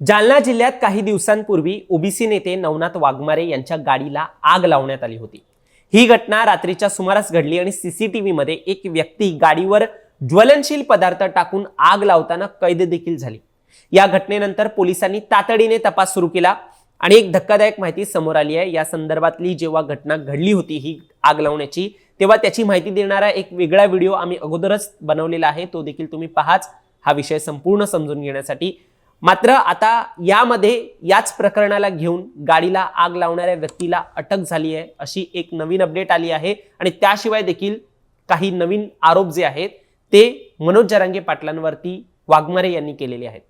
जालना जिल्ह्यात काही दिवसांपूर्वी ओबीसी नेते नवनाथ वाघमारे यांच्या गाडीला आग लावण्यात आली होती. ही घटना रात्रीच्या सुमारास घडली आणि सीसीटीव्ही मध्ये एक व्यक्ती गाडीवर ज्वलनशील पदार्थ टाकून आग लावताना कैद देखील झाली. या घटनेनंतर पोलिसांनी तातडीने तपास सुरू केला आणि एक धक्कादायक माहिती समोर आली आहे. या संदर्भातली जेव्हा घटना घडली होती ही आग लावण्याची तेव्हा त्याची माहिती देणारा एक वेगळा व्हिडिओ आम्ही अगोदरच बनवलेला आहे. तो देखील तुम्ही पाहाच. हा विषय संपूर्ण समजून घेण्यासाठी मात्र आता यामध्ये याच प्रकरणाला घेऊन गाडीला आग लावणाऱ्या व्यक्तीला अटक झाली आहे अशी एक नवीन अपडेट आली आहे. आणि त्याशिवाय देखील काही नवीन आरोप जे आहेत ते मनोज जरांगे पाटलांवरती वाघमारे यांनी केलेले आहेत.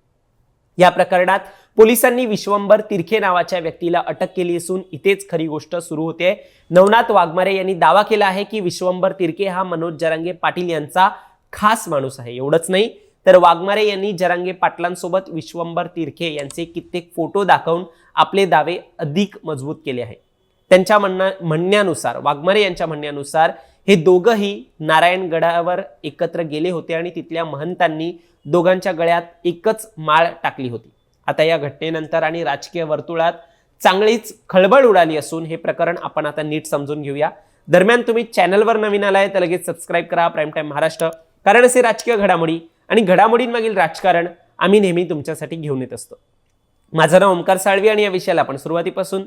या प्रकरणात पोलिसांनी विश्वंभर तिरखे नावाच्या व्यक्तीला अटक केली असून इथेच खरी गोष्ट सुरू होते. नवनाथ वाघमारे यांनी दावा केला आहे की विश्वंभर तिरके हा मनोज जरांगे पाटील यांचा खास माणूस आहे. एवढंच नाही तर वाघमारे यांनी जरांगे पाटलांसोबत विश्वंभर तिरखे यांचे कित्येक फोटो दाखवून आपले दावे अधिक मजबूत केले आहे. त्यांच्या म्हणण्या म्हणण्यानुसार वाघमारे यांच्या म्हणण्यानुसार हे दोघंही नारायणगडावर एकत्र गेले होते आणि तिथल्या महंतांनी दोघांच्या गळ्यात एकच माळ टाकली होती. आता या घटनेनंतर आणि राजकीय वर्तुळात चांगलीच खळबळ उडाली असून हे प्रकरण आपण आता नीट समजून घेऊया. दरम्यान तुम्ही चॅनलवर नवीन आलाय तर लगेच सबस्क्राईब करा. Prime time Maharashtra. कारण असे राजकीय घडामोडी आणि घडामोडींमागील राजकारण आम्ही नेहमी तुमच्यासाठी घेऊन येत असतो. माझं नाव ओमकार साळवी आणि या विषयाला आपण सुरुवातीपासून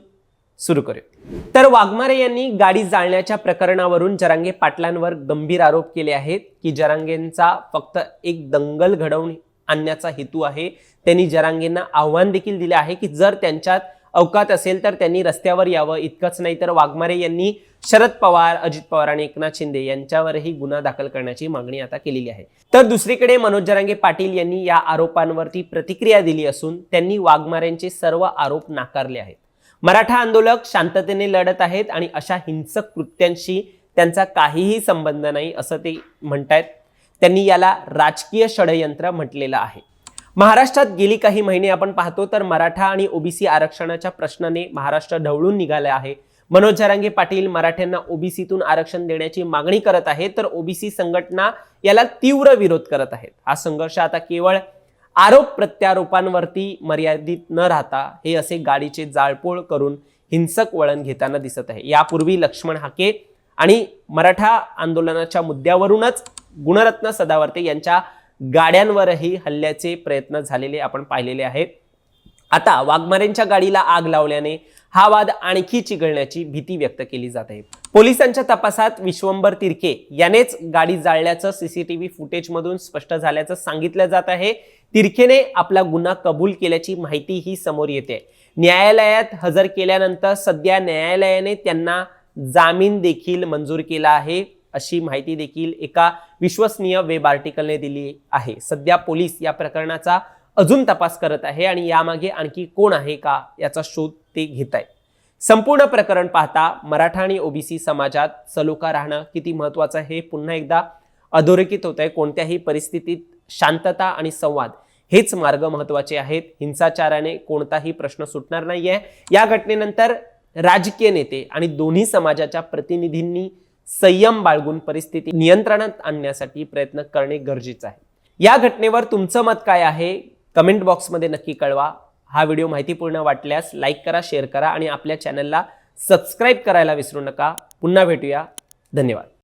सुरू करूया. तर वाघमारे यांनी गाडी जाळण्याच्या प्रकरणावरून जरांगे पाटलांवर गंभीर आरोप केले आहेत की जरांगेंचा फक्त एक दंगल घडवून आणण्याचा हेतू आहे. त्यांनी जरांगेंना आव्हान देखील दिले आहे की जर त्यांच्यात अवकात असेल तर त्यांनी रस्त्यावर यावं. इतकंच नाही तर वाघमारे यांनी शरद पवार अजित पवार आणि एकनाथ शिंदे यांच्यावरही गुन्हा दाखल करण्याची मागणी आता केलेली आहे. तर दुसरीकडे मनोज जरांगे पाटील यांनी या आरोपांवरती प्रतिक्रिया दिली असून त्यांनी वाघमारेंचे सर्व आरोप नाकारले आहेत. मराठा आंदोलक शांततेने लढत आहेत आणि अशा हिंसक कृत्यांशी त्यांचा काहीही संबंध नाही असं ते म्हणतायत. त्यांनी याला राजकीय षडयंत्र म्हटलेलं आहे. महाराष्ट्रात गेली काही महिने आपण पाहतो तर मराठा आणि ओबीसी आरक्षणाच्या प्रश्नाने महाराष्ट्र ढवळून निघाले आहे. मनोज जरांगे पाटील मराठ्यांना ओबीसीतून आरक्षण देण्याची मागणी करत आहे तर ओबीसी संघटना याला तीव्र विरोध करत आहेत. हा संघर्ष आता केवळ आरोप प्रत्यारोपांवरती मर्यादित न राहता हे असे गाडीचे जाळपोळ करून हिंसक वळण घेताना दिसत आहे. यापूर्वी लक्ष्मण हाके आणि मराठा आंदोलनाच्या मुद्द्यावरूनच गुणरत्न सदावर्ते यांच्या गाड्यांवरही हल्ल्याचे प्रयत्न झालेले आपण पाहिलेले आहेत. आता वाघमारेंच्या गाडीला आग लावल्याने हा वाद आणखी चिघळण्याची भीती व्यक्त केली जात आहे. पोलिसांच्या तपासात विश्वंभर तिरके यानेच गाडी जाळल्याचं सीसीटीव्ही फुटेजमधून स्पष्ट झाल्याचं सांगितलं जात आहे. तिरखेने आपला गुन्हा कबूल केल्याची माहिती ही समोर येते. न्यायालयात हजर केल्यानंतर सध्या न्यायालयाने त्यांना जामीन देखील मंजूर केला आहे. अशी माहिती देखील एका विश्वसनीय वेब आर्टिकलने दिली आहे. सध्या पोलीस या प्रकरणाचा अजून तपास करत आहे आणि यामागे आणखी कोण आहे का याचा शोध ते घेत आहेत. संपूर्ण प्रकरण पाहता मराठा आणि ओबीसी समाजात सलोखा राहणं किती महत्वाचं हे पुन्हा एकदा अधोरेखित होत आहे. कोणत्याही परिस्थितीत शांतता आणि संवाद हेच मार्ग महत्त्वाचे आहेत. हिंसाचाराने कोणताही प्रश्न सुटणार नाहीये. या घटनेनंतर राजकीय नेते आणि दोन्ही समाजाच्या प्रतिनिधींनी संयम बाळगून परिस्थिती नियंत्रणात आणण्यासाठी प्रयत्न करणे गरजेचं आहे. या घटनेवर तुमचं मत काय आहे? कमेंट बॉक्समध्ये नक्की कळवा. हा व्हिडिओ माहितीपूर्ण वाटल्यास लाईक करा शेअर करा आणि आपल्या चॅनलला सबस्क्राईब करायला विसरू नका. पुन्हा भेटूया. धन्यवाद.